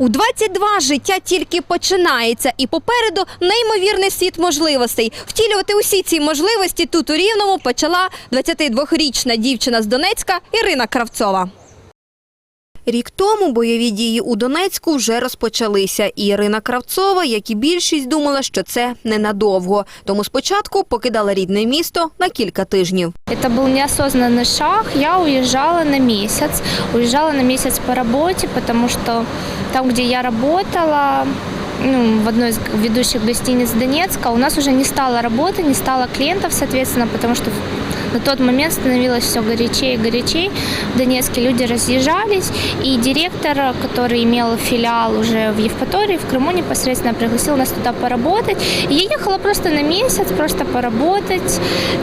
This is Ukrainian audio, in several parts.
У 22 життя тільки починається, і попереду неймовірний світ можливостей. Втілювати усі ці можливості тут у Рівному почала 22-річна дівчина з Донецька Ірина Кравцова. Рік тому бойові дії у Донецьку вже розпочалися, і Ірина Кравцова, як і більшість, думала, що це ненадовго. Тому спочатку покидала рідне місто на кілька тижнів. Это был неосознанный шаг. Я уезжала на месяц. Уезжала на месяц по работе, потому что там, где я работала, ну, в одной из ведущих гостиниц Донецка, у нас уже не стало работы, не стало клиентов, соответственно, потому что на тот момент становилось все горячее и горячее. В Донецке люди разъезжались, и директор, который имел филиал уже в Евпатории, в Крыму непосредственно пригласил нас туда поработать. И я ехала просто на месяц, просто поработать.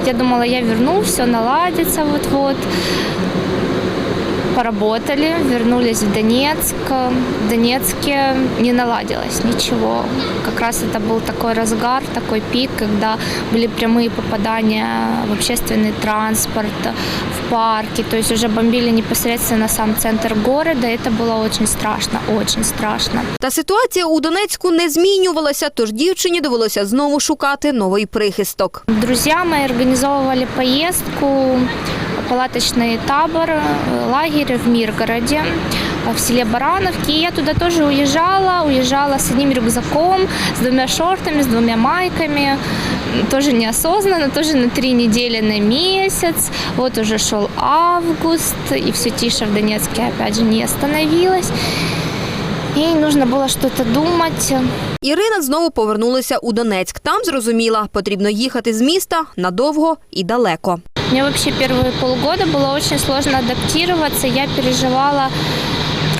Я думала, я вернусь, все наладится вот-вот. Поработали, вернулись в Донецк. В Донецке не наладилось ничего. Как раз это был такой разгар, такой пик, когда были прямые попадания в общественный транспорт, в парки. То есть уже бомбили непосредственно сам центр города. Это было очень страшно, очень страшно. Та ситуація у Донецьку не змінювалася, тож дівчині довелося знову шукати новий прихисток. Друзья мои организовывали поездку, палаточный табор, э, лагерь в Миргороде, э, в селе Барановки. И я туда тоже уезжала, уезжала с одним рюкзаком, с двумя шортами, с двумя майками. М, Тоже неосознанно, тоже на три недели, на месяц. Вот уже шел август, и все тише в Донецке опять же не становилось. И нужно было что-то думать. Ірина знову повернулася у Донецьк. Там зрозуміла, потрібно їхати з міста надовго і далеко. Мне вообще первые полгода было очень сложно адаптироваться. Я переживала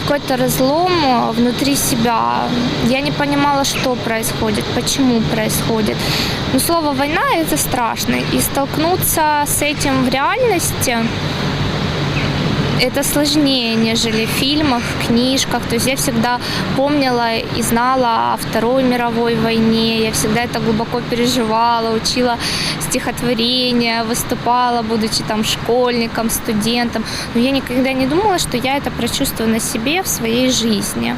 какой-то разлом э, внутри себя. Я не понимала, что происходит, почему происходит. Но слово «война» — это страшно. И столкнуться с этим в реальности это сложнее, нежели в фильмах, в книжках. То есть я всегда помнила и знала о Второй мировой войне. Я всегда это глубоко переживала, учила стихотворения, выступала, будучи там школьником, студентом. Но я никогда не думала, что я это прочувствую на себе в своей жизни.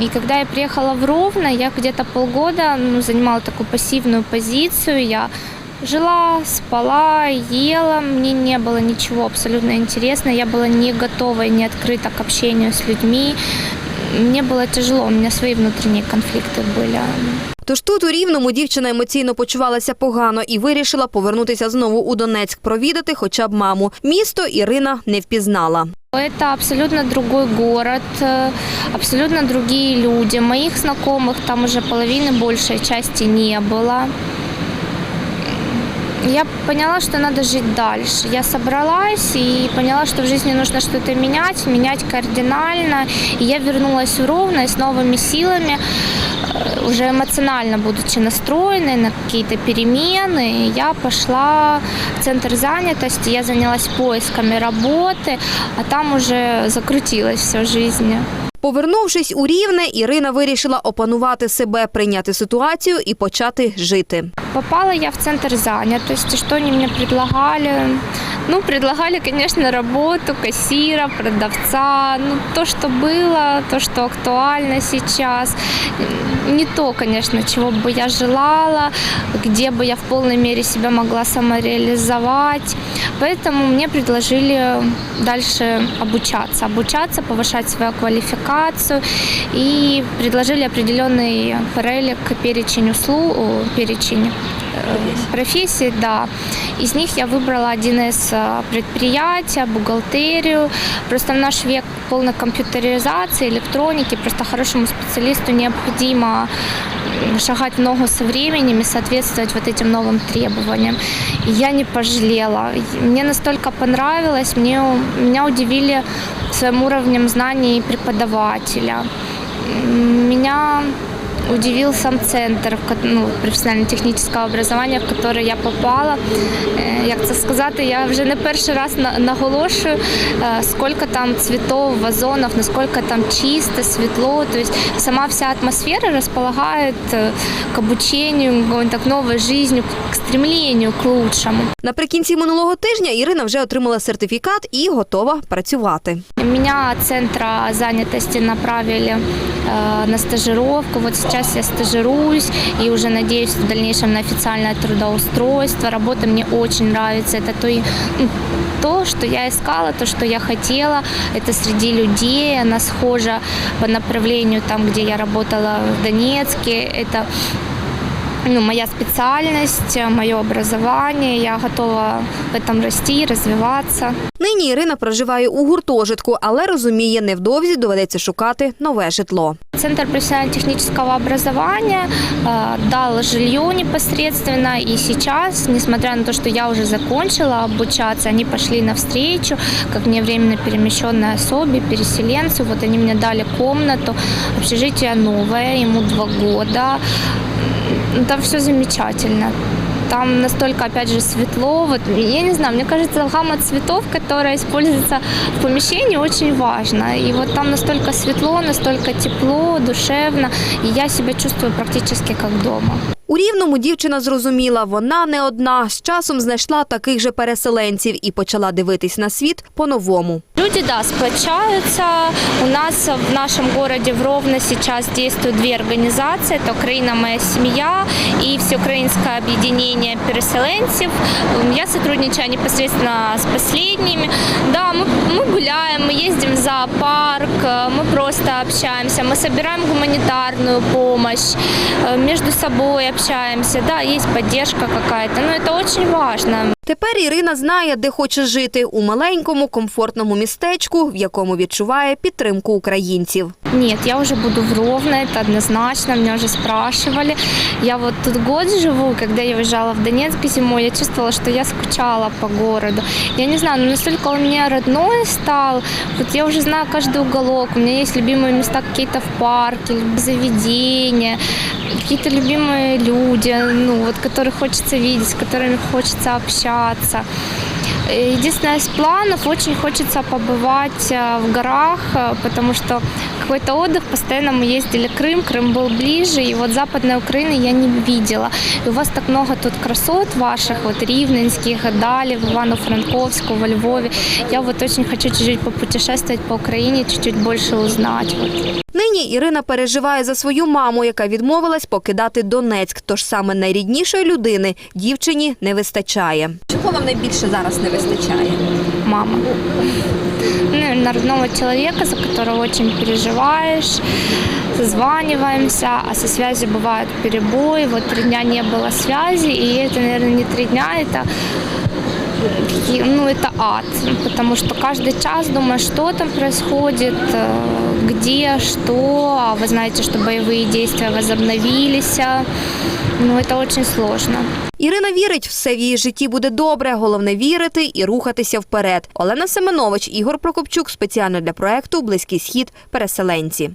И когда я приехала в Ровно, я где-то полгода ну, занимала такую пассивную позицию. Я жила, спала, ела. Мне не было ничего абсолютно интересного. Я была не готова и не открыта к общению с людьми. Мне было тяжело, у меня свои внутренние конфликты были. Тож тут у Рівному дівчина емоційно почувалася погано і вирішила повернутися знову у Донецьк, провідати хоча б маму. Місто Ірина не впізнала. Это абсолютно другой город, э, абсолютно другие люди. Моих знакомых там уже половины большей части не было. Я поняла, что надо жить дальше. Я собралась и поняла, что в жизни нужно что-то менять, менять кардинально. И я вернулась в Ровно с новыми силами, э, уже эмоционально будучи настроенной на какие-то перемены. Я пошла в центр занятости, я занялась поисками работы, а там уже закрутилась вся жизнь. Повернувшись у Рівне, Ірина вирішила опанувати себе, прийняти ситуацію і почати жити. Попала я в центр занятости. Что они мне предлагали? Ну, предлагали, конечно, работу кассира, продавца. Ну, то, что было, то, что актуально сейчас. Не то, конечно, чего бы я желала, где бы я в полной мере себя могла самореализовать. Поэтому мне предложили дальше обучаться. Обучаться, повышать свою квалификацию. И предложили определенный перелик, перечень услуг, о, перечень э, профессий, да. Из них я выбрала один из э, предприятий, бухгалтерию. Просто в наш век полной компьютеризации, электроники, просто хорошему специалисту необходимо м, шагать в ногу со временем и соответствовать вот этим новым требованиям. И я не пожалела. Мне настолько понравилось, мне, меня удивили своим уровнем знаний преподавателя. М, Меня удивил сам центр ну, професіонально-технічного образування, в який я попала. Е, Як це сказати, я вже не перший раз наголошую, е, скільки там цвітів, вазонів, наскільки там чисто, світло. Тобто сама вся атмосфера розполагає е, к обучению, к так, новой жизни, к стремлению к лучшему. Наприкінці минулого тижня Ірина вже отримала сертифікат і готова працювати. Меня от центра занятости направили э, на стажировку. Вот сейчас я стажируюсь и уже надеюсь в дальнейшем на официальное трудоустройство. Работа мне очень нравится. Это то, и- ну, то, что я искала, то, что я хотела. Это среди людей. Она схожа по направлению там, где я работала в Донецке. Это ну, моя специальность, мое образование. Я готова в этом расти, развиваться. Нині Ірина проживає у гуртожитку, але розуміє, невдовзі доведеться шукати нове житло. Центр профессионально-технического образования э, дал жилье непосредственно, и сейчас, несмотря на то, что я уже закончила обучаться, они пошли навстречу, как мне временно перемещенной особе, переселенцу. Вот они мне дали комнату, общежитие новое, ему два года. М, Там все замечательно. Там настолько, опять же, светло. Вот, я не знаю, мне кажется, гамма цветов, которая используется в помещении, очень важна. И вот там настолько светло, настолько тепло, душевно. И я себя чувствую практически как дома. У Рівному дівчина зрозуміла, вона не одна. З часом знайшла таких же переселенців і почала дивитись на світ по-новому. Люди, да, сплочаются. У нас в нашем городе в Ровно сейчас действуют две организации. Это «Украина. Моя семья» и Всеукраинское объединение переселенцев. Я сотрудничаю непосредственно с последними. Да, мы, мы гуляем, мы ездим в зоопарк, э, мы просто общаемся, мы собираем гуманитарную помощь, э, между собой общаемся. Да, есть поддержка какая-то, но это очень важно. Тепер Ірина знає, де хоче жити у маленькому комфортному містечку, в якому відчуває підтримку українців. Нет, я уже буду в Ровно, это однозначно, меня уже спрашивали. Я вот тут год живу, когда я уезжала в Донецк зимой, я чувствовала, что я скучала по городу. Я не знаю, но настолько он мне родной стал, вот я уже знаю каждый уголок, у меня есть любимые места какие-то в парке, заведения, какие-то любимые люди, ну вот, которых хочется видеть, с которыми хочется общаться. Э, Единственное из планов, очень хочется побывать э, в горах, э, потому что какой-то отдых, постоянно мы ездили в Крым, Крым был ближе, и вот западной Украины я не видела. И у вас так много тут красот ваших, вот ривненских, дали, в Ивано-Франковску, во Львове. Я вот очень хочу чуть-чуть попутешествовать по Украине, чуть-чуть больше узнать. Вот. Нині Ірина переживає за свою маму, яка відмовилась покидати Донецьк. Тож саме найріднішої людини дівчині не вистачає. Чого вам найбільше зараз не вистачає? мама. Ну, наверное, родного человека, за которого очень переживаешь, созваниваемся, а со связью бывают перебои. Вот три дня не было связи, и это, наверное, не три дня, это какие- ну, это ад, потому что каждый час думаешь, что там происходит, э, где, что, а вы знаете, что боевые действия возобновились, ну, это очень сложно. Ірина вірить, все в її житті буде добре. Головне вірити і рухатися вперед. Олена Семенович, Ігор Прокопчук спеціально для проекту Близький схід. Переселенці.